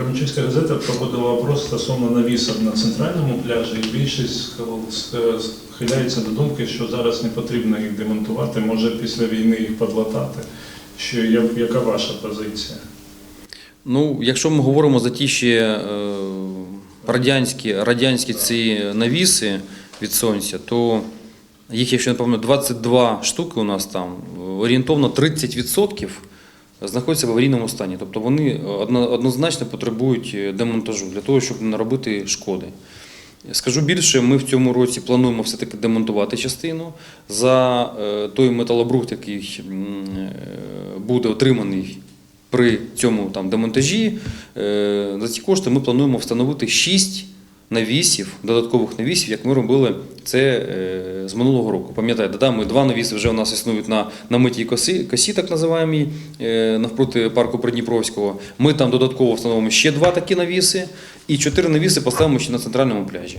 Кременчуцька газета проводила опрос стосовно навісів на центральному пляжі, і більшість схил- схиляється до думки, що зараз не потрібно їх демонтувати, може після війни їх подлатати. Що яка ваша позиція? Ну, якщо ми говоримо за ті ще е, радянські, радянські ці навіси від сонця, то їх, якщо не пам'ятаю, 22 штуки у нас там, орієнтовно 30% знаходяться в аварійному стані. Тобто вони однозначно потребують е, демонтажу для того, щоб не наробити шкоди. Скажу більше, ми в цьому році плануємо все-таки демонтувати частину за е, той металобрухт, який е, буде отриманий при цьому там демонтажі. Е, За ці кошти ми плануємо встановити 6 навісів, додаткових навісів, як ми робили це е, з минулого року. Пам'ятаєте, да, ми два навіси вже у нас існують на, на митій косі, косі, так називаємо, е, навпроти парку Придніпровського. Ми там додатково встановимо ще два такі навіси, і чотири навіси поставимо ще на центральному пляжі.